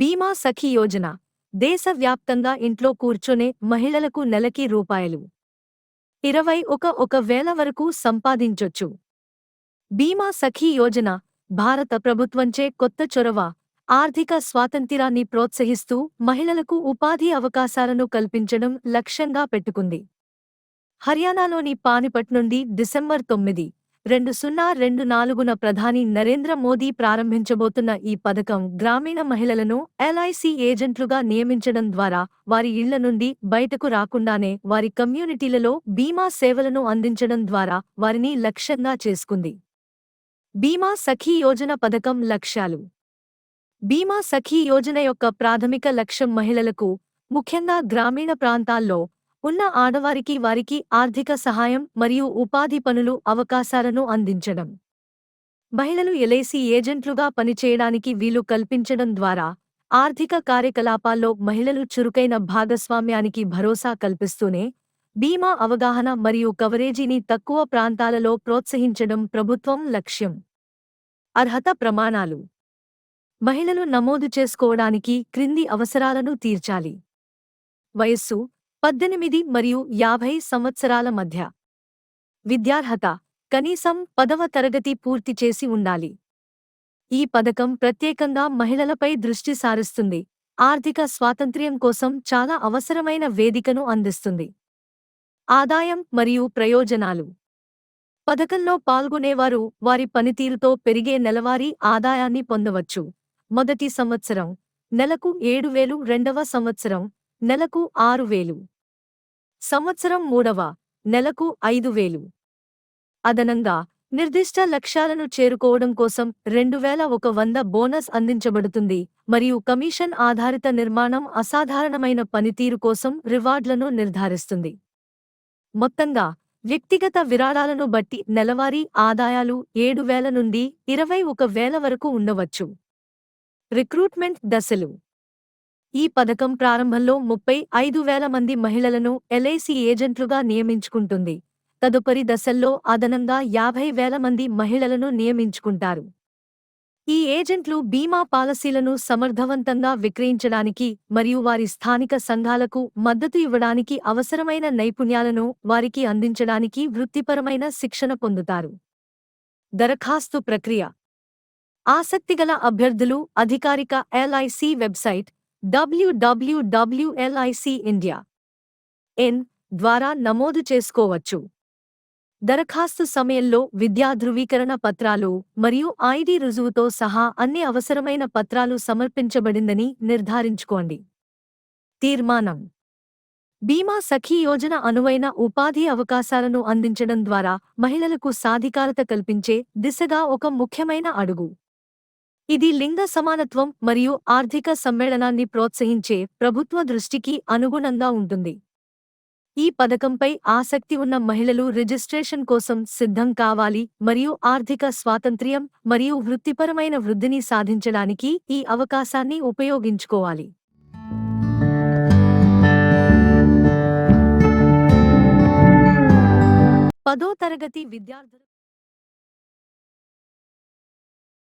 బీమా సఖీ యోజన. దేశవ్యాప్తంగా ఇంట్లో కూర్చొనే మహిళలకు నెలకి రూపాయలు. ఇరవై ఒక ఒక వేల వరకు సంపాదించొచ్చు. బీమా సఖీ యోజన. భారత ప్రభుత్వంచే కొత్త చొరవ. ఆర్థిక స్వాతంత్రాన్ని ప్రోత్సహిస్తూ మహిళలకు ఉపాధి అవకాశాలను కల్పించడం లక్ష్యంగా పెట్టుకుంది. హర్యానాలోని పానిపట్ నుండి డిసెంబర్ తొమ్మిది. రెండు సున్నా రెండు నాలుగున ప్రధాని నరేంద్ర మోదీ ప్రారంభించబోతున్న ఈ పథకం గ్రామీణ మహిళలను ఎల్ఐసి ఏజెంట్లుగా నియమించడం ద్వారా వారి ఇళ్ళ నుండి బయటకు రాకుండానే వారి కమ్యూనిటీలలో బీమా సేవలను అందించడం ద్వారా వారిని లక్ష్యంగా చేసుకుంది. బీమా సఖీ యోజన పథకం లక్ష్యాలు. బీమా సఖీ యోజన యొక్క ప్రాథమిక లక్ష్యం మహిళలకు ముఖ్యంగా గ్రామీణ ప్రాంతాల్లో ఉన్న ఆడవారికి వారికి ఆర్థిక సహాయం మరియు ఉపాధి పనులు అవకాశాలను అందించడం. మహిళలు ఎల్ఐసి ఏజెంట్లుగా పనిచేయడానికి వీలు కల్పించడం ద్వారా ఆర్థిక కార్యకలాపాల్లో మహిళలు చురుకైన భాగస్వామ్యానికి భరోసా కల్పిస్తూనే బీమా అవగాహన మరియు కవరేజీని తక్కువ ప్రాంతాలలో ప్రోత్సహించడం ప్రభుత్వం లక్ష్యం. అర్హత ప్రమాణాలు. మహిళలు నమోదు చేసుకోవడానికి క్రింది అవసరాలను తీర్చాలి. వయస్సు పద్దెనిమిది మరియు యాభై సంవత్సరాల మధ్య. విద్యార్హత కనీసం పదవ తరగతి పూర్తి చేసి ఉండాలి. ఈ పథకం ప్రత్యేకంగా మహిళలపై దృష్టి సారిస్తుంది. ఆర్థిక స్వాతంత్ర్యం కోసం చాలా అవసరమైన వేదికను అందిస్తుంది. ఆదాయం మరియు ప్రయోజనాలు. పథకంలో పాల్గొనేవారు వారి పనితీరుతో పెరిగే నెలవారీ ఆదాయాన్ని పొందవచ్చు. మొదటి సంవత్సరం నెలకు ఏడు వేలు రెండవ సంవత్సరం నెలకు ఆరు వేలు. సంవత్సరం మూడవ నెలకు ఐదు వేలు. అదనంగా నిర్దిష్ట లక్ష్యాలను చేరుకోవడం కోసం రెండు వేల ఒక వంద బోనస్ అందించబడుతుంది. మరియు కమిషన్ ఆధారిత నిర్మాణం అసాధారణమైన పనితీరు కోసం రివార్డులను నిర్ధారిస్తుంది. మొత్తంగా వ్యక్తిగత విరాళాలను బట్టి నెలవారీ ఆదాయాలు ఏడు వేల నుండి ఇరవై ఒక వేల వరకు ఉండవచ్చు. రిక్రూట్మెంట్ దశలు. ఈ పథకం ప్రారంభంలో ముప్పై ఐదు వేల మంది మహిళలను ఎల్ఐసి ఏజెంట్లుగా నియమించుకుంటుంది. తదుపరి దశల్లో అదనంగా యాభై వేల మంది మహిళలను నియమించుకుంటారు. ఈ ఏజెంట్లు బీమా పాలసీలను సమర్థవంతంగా విక్రయించడానికి మరియు వారి స్థానిక సంఘాలకు మద్దతు ఇవ్వడానికి అవసరమైన నైపుణ్యాలను వారికి అందించడానికి వృత్తిపరమైన శిక్షణ పొందుతారు. దరఖాస్తు ప్రక్రియ. ఆసక్తిగల అభ్యర్థులు అధికారిక LIC website WWW LIC India in ద్వారా నమోదు చేసుకోవచ్చు. దరఖాస్తు సమయంలో విద్యా ధృవీకరణ పత్రాలు మరియు ఐడి రుజువుతో సహా అన్ని అవసరమైన పత్రాలు సమర్పించబడిందని నిర్ధారించుకోండి. తీర్మానం. బీమా సఖీ యోజన అనువైన ఉపాధి అవకాశాలను అందించడం ద్వారా మహిళలకు సాధికారత కల్పించే దిశగా ఒక ముఖ్యమైన అడుగు. ఇది లింగ సమానత్వం మరియు ఆర్థిక సమ్మేళనాన్ని ప్రోత్సహించే ప్రభుత్వ దృష్టికి అనుగుణంగా ఉంటుంది. ఈ పథకంపై ఆసక్తి ఉన్న మహిళలు రిజిస్ట్రేషన్ కోసం సిద్ధం కావాలి మరియు ఆర్థిక స్వాతంత్ర్యం మరియు వృత్తిపరమైన వృద్ధిని సాధించడానికి ఈ అవకాశాన్ని ఉపయోగించుకోవాలి. పదో తరగతి విద్యార్థులు